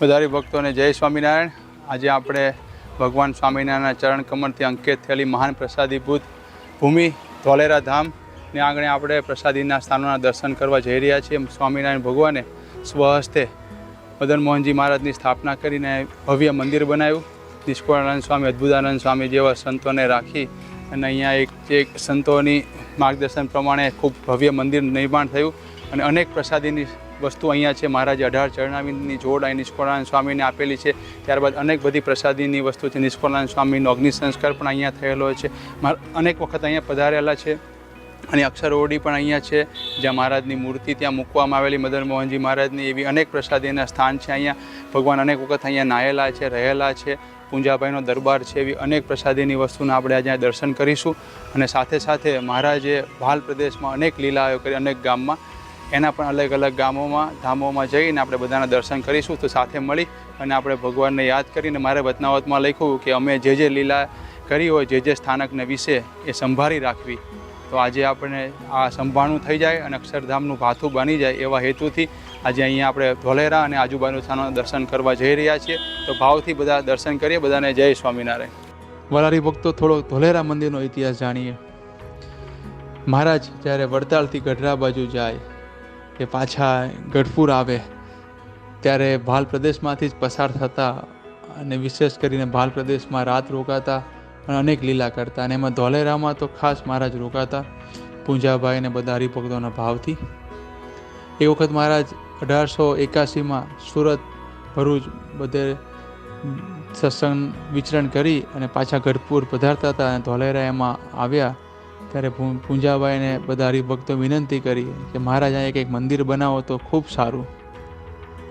બધારી ભક્તોને જય સ્વામિનારાયણ. આજે આપણે ભગવાન સ્વામિનારાયણના ચરણ કમળથી અંકિત થયેલી મહાન પ્રસાદી ભૂત ભૂમિ ધોલેરા ધામ ને આંગણે આપણે પ્રસાદીના સ્થાનોના દર્શન કરવા જઈ રહ્યા છીએ. સ્વામિનારાયણ ભગવાને સ્વહસ્તે મદન મોહનજી મહારાજની સ્થાપના કરીને ભવ્ય મંદિર બનાવ્યું. નિષ્કુળાનંદ સ્વામી, અદ્ભુતાનંદ સ્વામી જેવા સંતોને રાખી અને અહીંયા એક જે સંતોની માર્ગદર્શન પ્રમાણે ખૂબ ભવ્ય મંદિર નિર્માણ થયું અને અનેક પ્રસાદીની વસ્તુ અહીંયા છે, મહારાજે અઢાર ચરણાવીની જોડ અહીં નિષ્ફળાનંદ સ્વામીને આપેલી છે. ત્યારબાદ અનેક બધી પ્રસાદીની વસ્તુ છે નિષ્ફળાનંદ સ્વામીનો અગ્નિ સંસ્કાર પણ અહીંયા થયેલો છે. અનેક વખત અહીંયા પધારેલા છે અને અક્ષર ઓડી પણ અહીંયા છે, જ્યાં મહારાજની મૂર્તિ ત્યાં મૂકવામાં આવેલી. મદન મોહનજી મહારાજની એવી અનેક પ્રસાદીના સ્થાન છે અહીંયા. ભગવાન અનેક વખત અહીંયા નાયેલા છે, રહેલા છે. પૂંજાભાઈનો દરબાર છે એવી અનેક પ્રસાદીની વસ્તુના આપણે આજે દર્શન કરીશું. અને સાથે સાથે મહારાજે ભાલ પ્રદેશમાં અનેક લીલાઓ કરી, અનેક ગામમાં એના પણ અલગ અલગ ગામોમાં, ધામોમાં જઈને આપણે બધાના દર્શન કરીશું તો સાથે મળી અને આપણે ભગવાનને યાદ કરીને મારે વતનાવતમાં લખ્યું કે અમે જે જે લીલા કરી હોય, જે જે સ્થાનકને વિશે એ સંભાળી રાખવી. તો આજે આપણે આ સંભાળનું થઈ જાય અને અક્ષરધામનું ભાથું બની જાય એવા હેતુથી આજે અહીંયા આપણે ધોલેરા અને આજુબાજુ સ્થાનોના દર્શન કરવા જઈ રહ્યા છીએ. તો ભાવથી બધા દર્શન કરીએ, બધાને જય સ્વામિનારાયણ. વલારી ભક્તો, થોડો ધોલેરા મંદિરનો ઇતિહાસ જાણીએ. મહારાજ જ્યારે વડતાલથી ગઢડા બાજુ જાય કે પાછા ગઢપુર આવે, ત્યારે ભાલ પ્રદેશમાંથી જ પસાર થતા અને વિશેષ કરીને ભાલ પ્રદેશમાં રાત રોકાતા અને અનેક લીલા કરતા. અને એમાં ધોલેરામાં તો ખાસ મહારાજ રોકાતા, પૂંજાભાઈ અને બધા હરિભક્તોના ભાવથી. એ વખત મહારાજ અઢારસો એકાસીમાં સુરત, ભરૂચ બધે સત્સંગ વિચરણ કરી અને પાછા ગઢપુર પધારતા હતા અને ધોલેરા એમાં આવ્યા. ત્યારે પૂંજાભાઈને બધા હરિભક્તો વિનંતી કરી કે મહારાજ અહીંયા કંઈક મંદિર બનાવો તો ખૂબ સારું.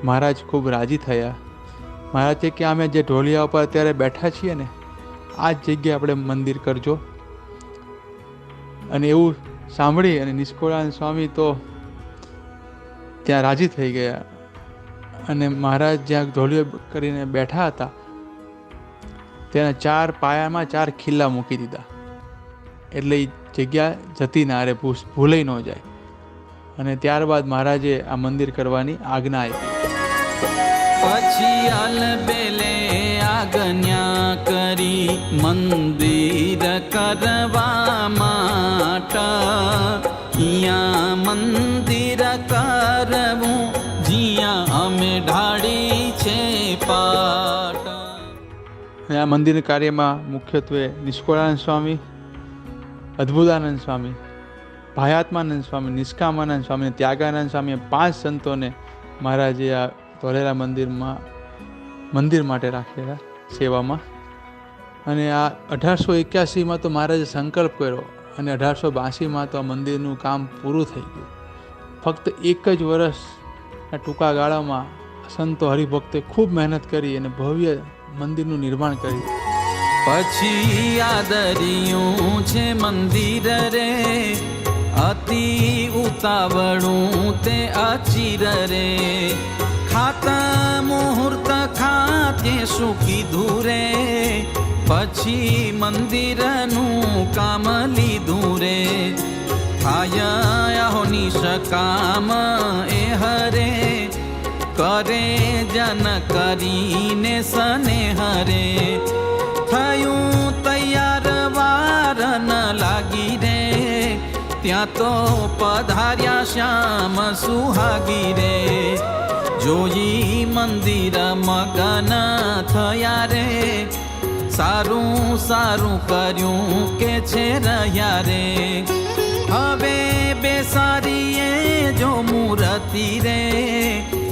મહારાજ ખૂબ રાજી થયા. મહારાજ કે અમે જે ઢોલિયા ઉપર અત્યારે બેઠા છીએ ને, આ જ જગ્યાએ આપણે મંદિર કરજો. અને એવું સાંભળી અને નિષ્કોળાન સ્વામી તો ત્યાં રાજી થઈ ગયા. અને મહારાજ જ્યાં ઢોલિયો કરીને બેઠા હતા, તેના ચાર પાયામાં ચાર ખિલ્લા મૂકી દીધા. એટલે જગ્યા જતી ના રહે ભૂલાઈ ન જાય. અને ત્યારબાદ મહારાજે આ મંદિર કરવાની આજ્ઞા આપી. કરી મંદિર કરવા માટા મંદિર કરવું જ્યાં અમે ઢાળી છે પાટ આ મંદિર કાર્યમાં મુખ્યત્વે નિષ્કોળાન સ્વામી અદ્ભુતાનંદ સ્વામી, ભાયાત્માનંદ સ્વામી, નિષ્કામાનંદ સ્વામી ત્યાગાનંદ સ્વામી પાંચ સંતોને મહારાજે આ ધોલેરા મંદિરમાં, મંદિર માટે રાખેલા સેવામાં. અને આ અઢારસો એક્યાસીમાં તો મહારાજે સંકલ્પ કર્યો અને અઢારસો બાંસીમાં તો આ મંદિરનું કામ પૂરું થઈ ગયું. ફક્ત એક જ વર્ષના ટૂંકા ગાળામાં સંતો હરિભક્તે ખૂબ મહેનત કરી અને ભવ્ય મંદિરનું નિર્માણ કર્યું. પછી આદરિયું છે મંદિર રે. અતિ ઉતાવળું તે અચિર રે. ખાતા મુહૂર્ત ખાતે શું કીધું રે પછી મંદિરનું કામ લીધું રે થાય નિષ્કામ એ હરે. કરે જન કરીને સને હરે થયું તૈયાર વાર ન લાગી રે. ત્યાં તો પધાર્યા શ્યામ સુહાગી રે. જોઈ મંદિર મગન થયા રે. સારું સારું કર્યું કે છે રહ્યા રે. હવે બેસારીએ જો મૂર્તિ રે.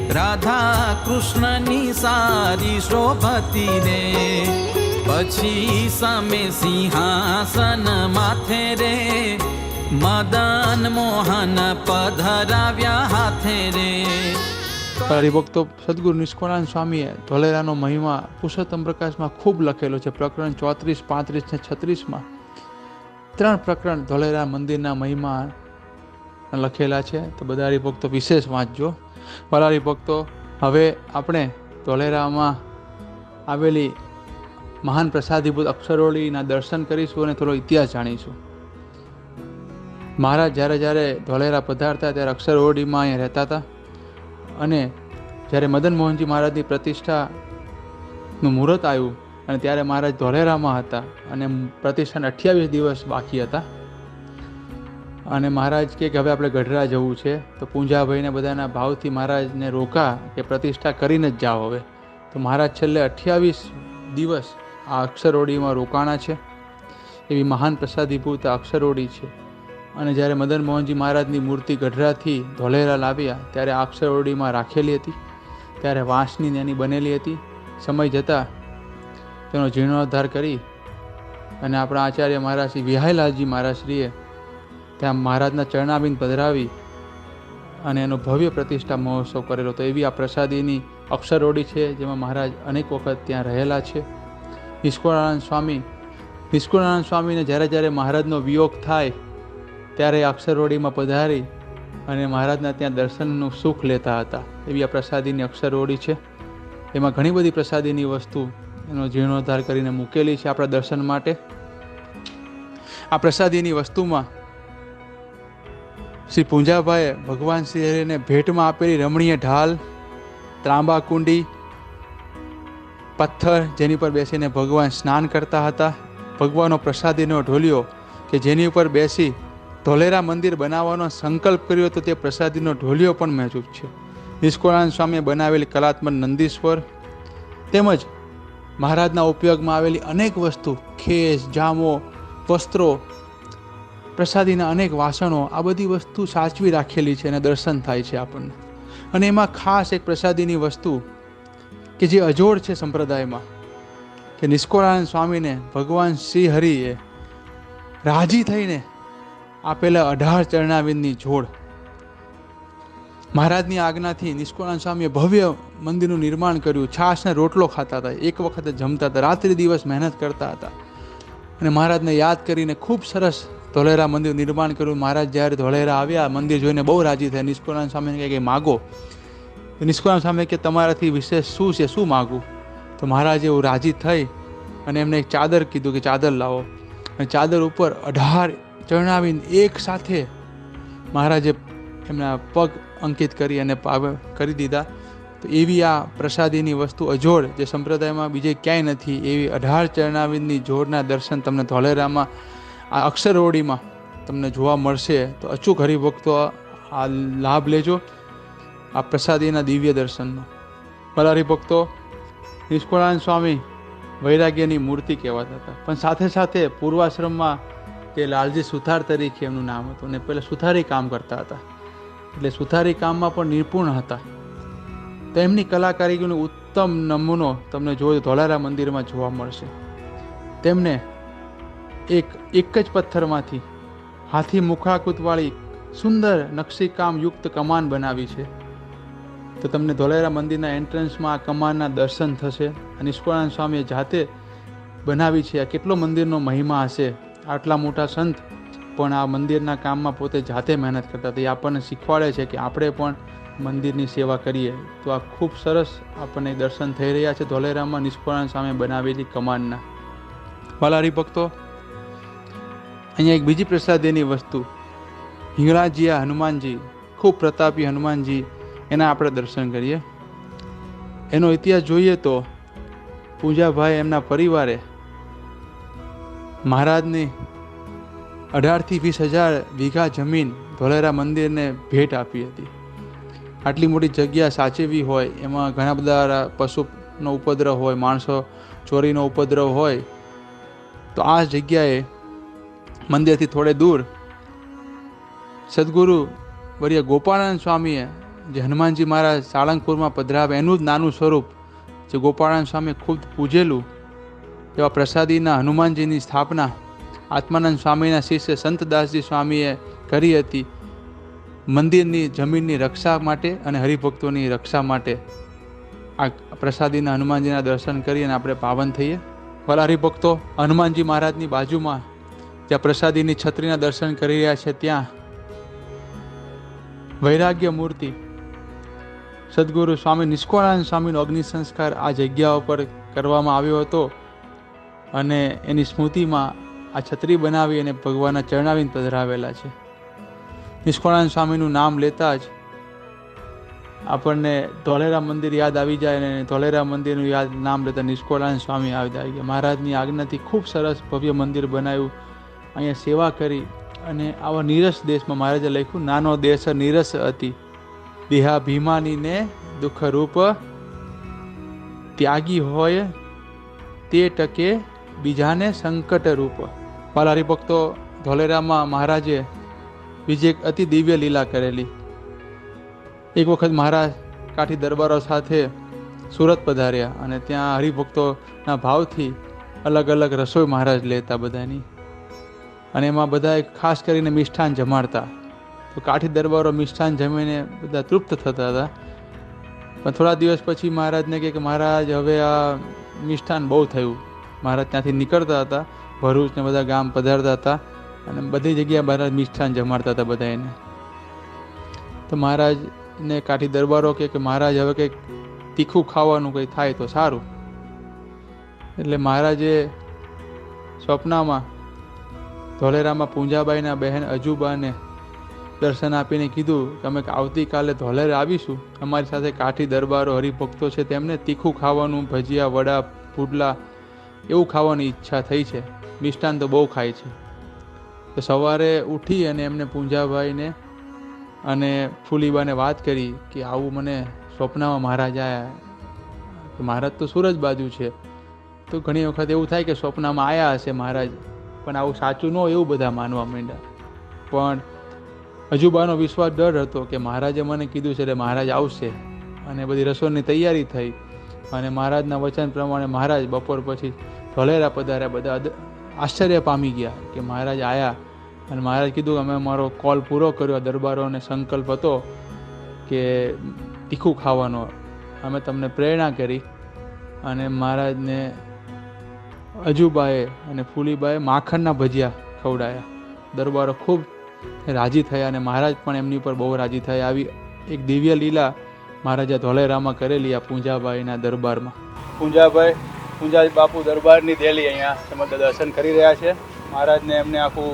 રાધા કૃષ્ણની સારી શોભતી રે. પછી સામે સિંહાસન માથે રે, મદન મોહન પધરાવ્યા હાથે રે. હરિભક્તો સદગુરુ નિષ્કુળાનંદ સ્વામીએ ધોલેરાનો મહિમા પુરુષોત્તમ પ્રકાશમાં ખૂબ લખેલો છે. પ્રકરણ ચોત્રીસ, પાંત્રીસ ને છત્રીસમાં ત્રણ પ્રકરણ ધોલેરા મંદિરના મહિમા લખેલા છે. તો બધા હરિભક્તો વિશેષ વાંચજો. વાલા હરિભક્તો હવે આપણે ધોલેરામાં આવેલી મહાન પ્રસાદીભૂત અક્ષરોળીના દર્શન કરીશું અને થોડો ઇતિહાસ જાણીશું. મહારાજ જ્યારે જ્યારે ધોલેરા પધારતા ત્યારે અક્ષરઓળીમાં અહીંયા રહેતા હતા અને જ્યારે મદન મોહનજી મહારાજની પ્રતિષ્ઠાનું મુહૂર્ત આવ્યું અને ત્યારે મહારાજ ધોલેરામાં હતા અને પ્રતિષ્ઠાને અઠ્યાવીસ દિવસ બાકી હતા. અને મહારાજ કે હવે આપણે ગઢડા જવું છે તો પૂંજાભાઈને બધાના ભાવથી મહારાજને રોકા કે પ્રતિષ્ઠા કરીને જ જાઓ હવે. તો મહારાજ છેલ્લે અઠ્યાવીસ દિવસ આ અક્ષરોડીમાં રોકાણા છે. એવી મહાન પ્રસાદીભૂત અક્ષરોડી છે. અને જ્યારે મદન મોહનજી મહારાજની મૂર્તિ ગઢરાથી ધોલેરા લાવ્યા, ત્યારે આ અક્ષરોડીમાં રાખેલી હતી. ત્યારે વાંસની એની બનેલી હતી. સમય જતાં તેનો જીર્ણોદ્ધાર કરી અને આપણા આચાર્ય મહારાજ શ્રી વિહાયલાલજી મહારાજશ્રીએ ત્યાં મહારાજના ચરણાબિંદ પધરાવી અને એનો ભવ્ય પ્રતિષ્ઠા મહોત્સવ કરેલો તો એવી આ પ્રસાદીની અક્ષરોડી છે, જેમાં મહારાજ અનેક વખત ત્યાં રહેલા છે. નિષ્કુળાનંદ સ્વામી. નિષ્કુળાનંદ સ્વામીને જ્યારે જ્યારે મહારાજનો વિયોગ થાય, ત્યારે અક્ષરવડીમાં પધારી અને મહારાજના ત્યાં દર્શનનું સુખ લેતા હતા. એવી આ પ્રસાદીની અક્ષરવડી છે. એમાં ઘણી બધી પ્રસાદીની વસ્તુ એનો જીર્ણોદ્ધાર કરીને મૂકેલી છે આપણા દર્શન માટે. આ પ્રસાદીની વસ્તુમાં શ્રી પૂંજાભાઈએ ભગવાન શ્રી હરિને ભેટમાં આપેલી રમણીય ઢાલ ત્રાંબા કુંડી પથ્થર જેની પર બેસીને ભગવાન સ્નાન કરતા હતા. ભગવાનનો પ્રસાદીનો ઢોલિયો કે જેની ઉપર બેસી ધોલેરા મંદિર બનાવવાનો સંકલ્પ કર્યો તો તે પ્રસાદીનો ઢોલિયો પણ મહેજૂબ છે. નિષ્કુળાનંદ સ્વામીએ બનાવેલી કલાત્મક નંદીશ્વર તેમજ મહારાજના ઉપયોગમાં આવેલી અનેક વસ્તુ, ખેસ, જામો, વસ્ત્રો, પ્રસાદીના અનેક વાસણો, આ બધી વસ્તુ સાચવી રાખેલી છે અને દર્શન થાય છે આપણને. અને એમાં ખાસ એક પ્રસાદીની વસ્તુ કે જે અજોડ છે સંપ્રદાયમાં, કે નિષ્કોળાનંદ સ્વામીને ભગવાન શ્રી હરિએ રાજી થઈને આપેલા અઢાર ચરણાવિંદની જોડ. મહારાજની આજ્ઞાથી નિષ્કોળાનંદ સ્વામીએ ભવ્ય મંદિરનું નિર્માણ કર્યું. છાશને રોટલો ખાતા હતા. એક વખતે જમતા હતા. રાત્રિ દિવસ મહેનત કરતા હતા. અને મહારાજને યાદ કરીને ખૂબ સરસ ધોલેરા મંદિર નિર્માણ કર્યું. મહારાજ જ્યારે ધોલેરા આવ્યા, મંદિર જોઈને બહુ રાજી થયા. નિષ્કોળાનંદ સ્વામીને કહે કે, માગો તો નિષ્કોળાનંદ સામે કે તમારાથી વિશેષ શું છે, શું માગું? તો મહારાજ એવું રાજી થઈ અને એમને એક ચાદર કીધું કે ચાદર લાવો. અને ચાદર ઉપર અઢાર ચરણાવીને એક સાથે મહારાજે એમના પગ અંકિત કરી અને કરી દીધા. તો એવી આ પ્રસાદીની વસ્તુ અજોડ જે સંપ્રદાયમાં બીજે ક્યાંય નથી, એવી અઢાર ચરણાવીની જોડના દર્શન તમને ધોલેરામાં, આ અક્ષરઓડીમાં તમને જોવા મળશે. તો અચૂક હરિભક્તો આ લાભ લેજો. આ પ્રસાદીના દિવ્ય દર્શનનો. ભલા હરિભક્તો નિષ્કુળાનંદ સ્વામી વૈરાગ્યની મૂર્તિ કહેવાતા હતા. પણ સાથે સાથે પૂર્વાશ્રમમાં તે લાલજી સુથાર તરીકે એમનું નામ હતું અને પહેલાં સુથારી કામ કરતા હતા. એટલે સુથારી કામમાં પણ નિપુણ હતા. તો એમની કલાકારીનો ઉત્તમ નમૂનો તમને જોયો ધોલારા મંદિરમાં જોવા મળશે. તેમને એક એક જ પથ્થરમાંથી હાથી મુખાકૃતવાળી સુંદર નકશીકામયુક્ત કમાન બનાવી છે. તો તમને ધોલેરા મંદિરના એન્ટ્રન્સમાં આ કમાનના દર્શન થશે અને ઈશ્વરાનંદ સ્વામીએ જાતે બનાવી છે આ કેટલો મંદિરનો મહિમા હશે, આટલા મોટા સંત પણ આ મંદિરના કામમાં પોતે જાતે મહેનત કરતા હતા. એ આપણને શીખવાડે છે કે આપણે પણ મંદિરની સેવા કરીએ. તો આ ખૂબ સરસ આપણને દર્શન થઈ રહ્યા છે ધોલેરામાં નિષ્કુળાનંદ સામે બનાવેલી કમાનના. વાલા હરિભક્તો અહીંયા એક બીજી પ્રસાદીની વસ્તુ. હિંગળાજીયા હનુમાનજી, ખૂબ પ્રતાપી હનુમાનજી એના આપણે દર્શન કરીએ. એનો ઇતિહાસ જોઈએ તો પૂજાભાઈ એમના પરિવારે મહારાજની અઢારથી વીસ હજાર વીઘા જમીન ધોલેરા મંદિરને ભેટ આપી હતી. આટલી મોટી જગ્યા સાચવી હોય, એમાં ઘણા બધા પશુનો ઉપદ્રવ હોય, માણસો ચોરીનો ઉપદ્રવ હોય, તો આ જગ્યાએ મંદિરથી થોડે દૂર સદગુરુ વર્ય ગોપાળાનંદ સ્વામીએ જે હનુમાનજી મહારાજ સાળંગપુરમાં પધરાવે, એનું જ નાનું સ્વરૂપ જે ગોપાળાન સ્વામી ખુદ પૂજેલું, એવા પ્રસાદીના હનુમાનજીની સ્થાપના આત્માનંદ સ્વામીના શિષ્ય સંતદાસજી સ્વામીએ કરી હતી. મંદિરની જમીનની રક્ષા માટે અને હરિભક્તોની રક્ષા માટે આ પ્રસાદીના હનુમાનજીના દર્શન કરી અને આપણે પાવન થઈએ. ભલા હરિભક્તો, હનુમાનજી મહારાજની બાજુમાં જ્યાં પ્રસાદીની છત્રીના દર્શન કરી રહ્યા છે, ત્યાં વૈરાગ્ય મૂર્તિ સદગુરુ સ્વામી નિષ્કોળાનંદ સ્વામીનો અગ્નિ સંસ્કાર આ જગ્યા ઉપર કરવામાં આવ્યો હતો અને એની સ્મૃતિમાં આ છત્રી બનાવી અને ભગવાનના ચરણાવીને પધરાવેલા છે. નિષ્કોળાનંદ સ્વામીનું નામ લેતા જ આપણને ધોલેરા મંદિર યાદ આવી જાય અને ધોલેરા મંદિરનું યાદ નામ લેતા નિષ્કોળાનંદ સ્વામી યાદ આવી ગયા. મહારાજની આજ્ઞાથી ખૂબ સરસ ભવ્ય મંદિર બનાવ્યું. અહીંયા સેવા કરી અને આવા નીરસ દેશમાં મહારાજે લખ્યું, નાનો દેશ નીરસ હતી દેહા દુઃખરૂપ ત્યાગી હોય તે ટકે બીજાને સંકટરૂપ. રૂપ વાલા હરિભક્તો ધોલેરામાં મહારાજે બીજી એક અતિ દિવ્ય લીલા કરેલી. એક વખત મહારાજ કાઠી દરબારો સાથે સુરત પધાર્યા અને ત્યાં હરિભક્તોના ભાવથી અલગ અલગ રસોઈ મહારાજ લેતા બધાની. અને એમાં બધા ખાસ કરીને મિષ્ઠાન જમાડતા. તો કાઠી દરબારો મિષ્ઠાન જમીને બધા તૃપ્ત થતા હતા. પણ થોડા દિવસ પછી મહારાજને કહે કે મહારાજ, હવે આ મિષ્ઠાન બહુ થયું. મહારાજ ત્યાંથી નીકળતા હતા ભરૂચને બધા ગામ પધારતા હતા અને બધી જગ્યાએ મહારાજ મિષ્ઠાન જમાડતા હતા બધા એને તો મહારાજને કાઠી દરબારો કે મહારાજ, હવે કંઈક તીખું ખાવાનું કંઈ થાય તો સારું. એટલે મહારાજે સ્વપ્નમાં ધોલેરામાં પૂંજાબાઈના બહેન અજુબાને દર્શન આપીને કીધું કે અમે આવતીકાલે ધોલેર આવીશું. અમારી સાથે કાઠી દરબારો, હરિભક્તો છે તેમને તીખું ખાવાનું, ભજીયા, વડા, પુડલા, એવું ખાવાની ઈચ્છા થઈ છે. મિષ્ટાન તો બહુ ખાય છે. તો સવારે ઉઠી અને એમને પૂંજાભાઈને અને ફૂલીબાને વાત કરી કે, આવું મને સ્વપ્નમાં મહારાજ આવ્યા મહારાજ તો સુરજ બાજુ છે. તો ઘણી વખત એવું થાય કે સ્વપ્નમાં આવ્યા હશે મહારાજ, પણ આવું સાચું ન હોય એવું બધા માનવા માંડ્યા. પણ અજુબાનો વિશ્વાસ ડર હતો કે મહારાજે મને કીધું છે એટલે મહારાજ આવશે. અને બધી રસોઈની તૈયારી થઈ. અને મહારાજના વચન પ્રમાણે મહારાજ બપોર પછી ઢોલેરા પધાર્યા. બધા આશ્ચર્ય પામી ગયા કે મહારાજ આવ્યા અને મહારાજ કીધું અમે મારો કોલ પૂરો કર્યો. દરબારોને સંકલ્પ હતો કે તીખું ખાવાનો. અમે તમને પ્રેરણા કરી. અને મહારાજને અજુબાએ અને ફૂલીબાએ માખણના ભજીયા ખવડાયા. દરબારો ખૂબ રાજી થયા અને મહારાજ પણ એમની ઉપર બહુ રાજી થયા. આવી એક દિવ્ય લીલા મહારાજા ધોલેરામાં કરેલી આ પૂંજાભાઈના દરબારમાં. પૂંજાભાઈ પૂંજા બાપુ દરબારની દેલી અહીંયા સમગ્ર દર્શન કરી રહ્યા છે. મહારાજને એમને આખું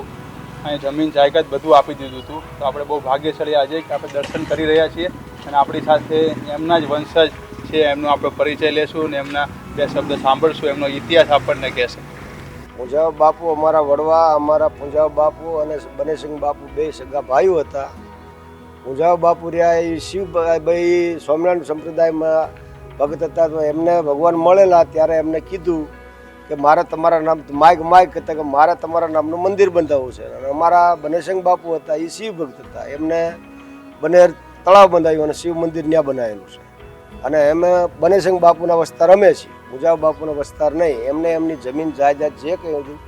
અહીંયા જમીન, જાયકાત બધું આપી દીધું હતું. તો આપણે બહુ ભાગ્યશાળી આજે કે આપણે દર્શન કરી રહ્યા છીએ અને આપણી સાથે એમના જ વંશજ છે. એમનો આપણે પરિચય લેશું અને એમના બે શબ્દ સાંભળશું, એમનો ઇતિહાસ આપણને કહેશે. પૂંજાવ બાપુ, અમારા વડવા, અમારા પૂંજાવ બાપુ અને બનેસિંહ બાપુ બે સગા ભાઈઓ હતા. પૂંજાવ બાપુ રહ્યા એ શિવભાઈ સ્વામિનારાયણ સંપ્રદાયમાં ભગત હતા, તો એમને ભગવાન મળેલા ત્યારે એમને કીધું કે મારે તમારા નામ, માઇક માઇક કહેતા કે મારે તમારા નામનું મંદિર બંધાવવું છે. અને અમારા બનેસિંહ બાપુ હતા, એ શિવ ભક્ત હતા. એમને બનેર તળાવ બંધાવ્યું અને શિવ મંદિર ત્યાં બનાવેલું છે. અને એમ બનેસિંહ બાપુના વસ્તા રમે છીએ પૂજા બાપુનો વસ્તાર નહીં એમને એમની જમીન જાયદાદ જે કંઈ હતું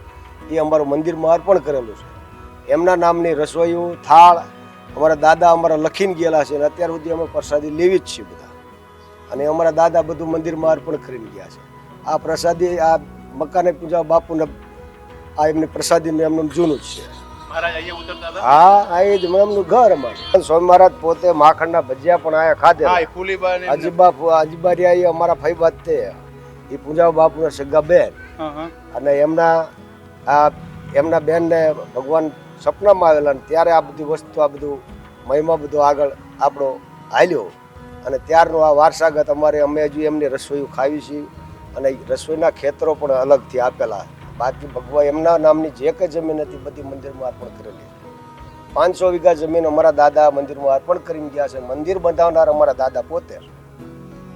એ અમારું મંદિરમાં અર્પણ કરેલું છે. એમના નામની રસોઈયું થાળ અમારા દાદા અમારા લખીને ગયેલા છે અને અત્યાર સુધી અમે પ્રસાદી લેવી જ છીએ બધા. અને અમારા દાદા બધું મંદિરમાં અર્પણ કરીને ગયા છે. આ પ્રસાદી આ મકાને પૂજા બાપુને આ એમની પ્રસાદીનું એમનું જૂનું જ છે. હા એ જ એમનું ઘર અમારું. સ્વામી મહારાજ પોતે માખણના ભજીયા પણ આયા ખાધે અજીબા અજીબારી એ અમારા ફઈબા બાદ તે. એ પૂજા બાપુના સગા બેન. અને એમના આ એમના બેનને ભગવાન સપનામાં આવેલા ત્યારે આ બધી વસ્તુ આ બધું મહિમા બધું આગળ આપણો હાલ્યો. અને ત્યારનો આ વારસાગત અમારે અમે હજુ એમની રસોઈ ખાવી છીએ અને રસોઈના ખેતરો પણ અલગથી આપેલા. બાકી ભગવાન એમના નામની જે કંઈ જમીન હતી બધી મંદિરમાં અર્પણ કરેલી. પાંચસો વીઘા જમીન અમારા દાદા મંદિરમાં અર્પણ કરીને ગયા છે. મંદિર બંધાવનાર અમારા દાદા પોતે.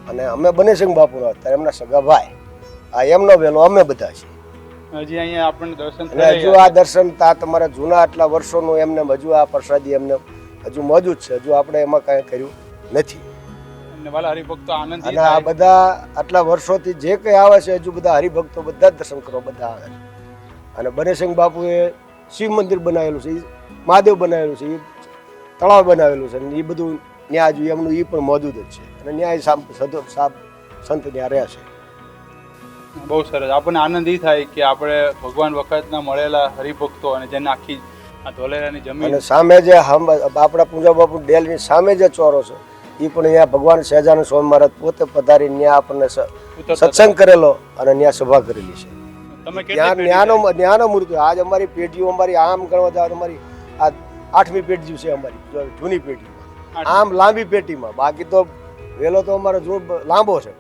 અને અમે બનેસિંહ બાપુના હતા એમના સગા ભાઈ. આ એમનો વેલો અમે બધા છીએ. હજી અહીંયા આપણને દર્શન અને હજુ આ દર્શન તા તમારા જૂના આટલા વર્ષોનું એમને હજુ આ પ્રસાદી એમને હજુ મોજૂદ છે. હજુ આપણે એમાં કાંઈ કર્યું નથી. અને આ બધા આટલા વર્ષોથી જે કંઈ આવે છે હજુ બધા હરિભક્તો બધા દર્શન કરવા બધા આવે છે. અને બનેસિંહ બાપુએ શિવ મંદિર બનાવેલું છે મહાદેવ બનાવેલું છે તળાવ બનાવેલું છે એ બધું ત્યાં હજુ એમનું એ પણ મોજૂદ જ છે. અને સદો સાપ સંત ત્યાં રહ્યા છે. બહુ સરસ. આપણને આનંદ એ થાય કે આપણે ભગવાન વખતના મળેલા હરિભક્તો અને જેને આખી આ ધોલેરાની જમીન અને સામે જે આપણા પૂજા બાપુ ડેલની સામે જે ચોરો છે એ પણ અહીંયા ભગવાન સહેજાનંદ સ્વામી મહારાજ પોતે પધારી ત્યાં આપણને સત્સંગ કરેલો અને ત્યાં સભા કરેલી છે. ન્યાનો મૃત્યુ આજ અમારી પેઢીઓ અમારી આમ ગણવા જાવ અમારી આ આઠમી પેઢી છે અમારી જૂની પેઢીમાં આમ લાંબી પેટીમાં. બાકી તો વેલો તો અમારો જો લાંબો છે.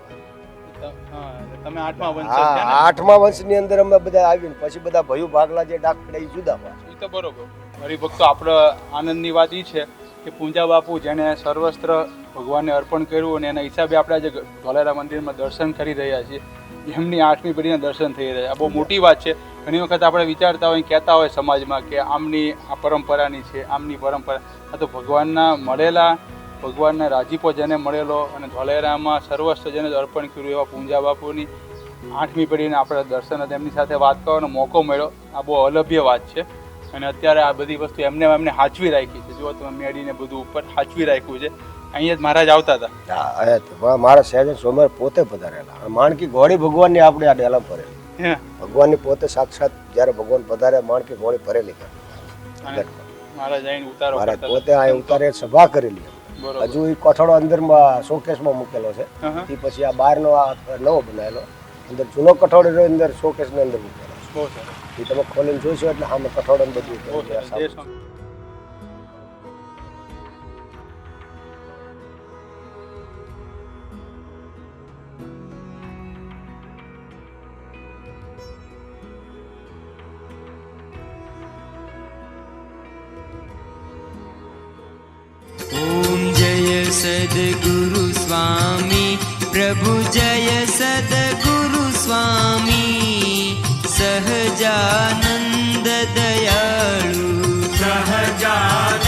તમે આઠમા વંશ હા આઠમા વંશની અંદર અમે બધા આવીને પછી બધા ભયું ભાગલા જે ડાક પડે એ જુદા પાછા એ તો બરોબર. હરિભક્તો આપણો આનંદની વાત એ છે કે પૂંજા બાપુ જેને સર્વસ્ત્ર ભગવાનને અર્પણ કર્યું અને એના હિસાબે આપણે આજે ધોલેરા મંદિરમાં દર્શન કરી રહ્યા છીએ. એમની આઠમી પેઢીના દર્શન થઈ રહ્યા છે. આ બહુ મોટી વાત છે. ઘણી વખત આપણે વિચારતા હોય, કહેતા હોય સમાજમાં કે આમની આ પરંપરાની છે, આમની પરંપરા. આ તો ભગવાનના મળેલા, ભગવાનના રાજીપો જેને મળેલો અને ધોલેરામાં સર્વસ્ત્ર જેને અર્પણ કર્યું એવા પૂંજા બાપુની આઠમી પેઢીને આપણે દર્શન એમની સાથે વાત કરવાનો મોકો મળ્યો. આ બહુ અલભ્ય વાત છે. અને અત્યારે આ બધી વસ્તુ એમને એમને હાચવી રાખી છે. જો તમે મેળીને બધું ઉપર હાચવી રાખ્યું છે. અહીંયા જ મહારાજ આવતા હતા. મારા સહેજ સોમર પોતે પધારેલા. માણકી ગોળી ભગવાનની આપણે આ ડેલા ભરેલી. હે. ભગવાનની પોતે સાક્ષાત જ્યારે ભગવાન પધારે માણકી ઘોડી ભરેલી મહારાજ પોતે આ ઉતારે સભા કરેલી. હજુ એ કોઠાડો અંદરમાં શોકેસમાં મૂકેલો છે. એ પછી આ બહારનો આ નવો બનાવેલો. અંદર જૂનો કઠોળો અંદર શોકેસની અંદર મૂકેલો. એ તમે ખોલીને જોઈશો એટલે આમાં કઠોળો બધું ગુરુ સ્વામી પ્રભુ જય સદગુરુ સ્વામી સહજાનંદ દયાળુ સહજા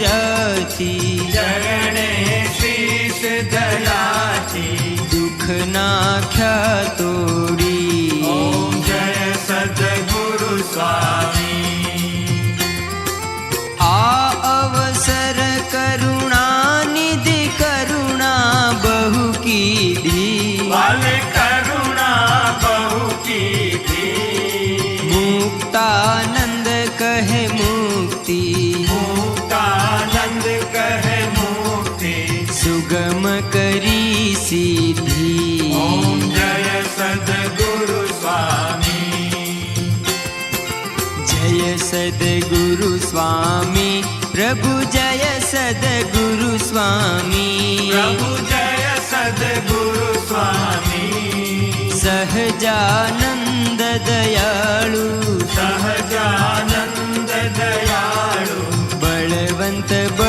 ધરાથી ચરણે શીશ ધરાથી દુઃખ નાખ્યા તોડી કરી સીધી ઓમ જય સદગુરુ સ્વામી જય સદગુરુ સ્વામી પ્રભુ જય સદગુરુ સ્વામી પ્રભુ જય સદગુરુ સ્વામી સહજાનંદ દયાળુ સહજાનંદ દયાળુ બળવંત બ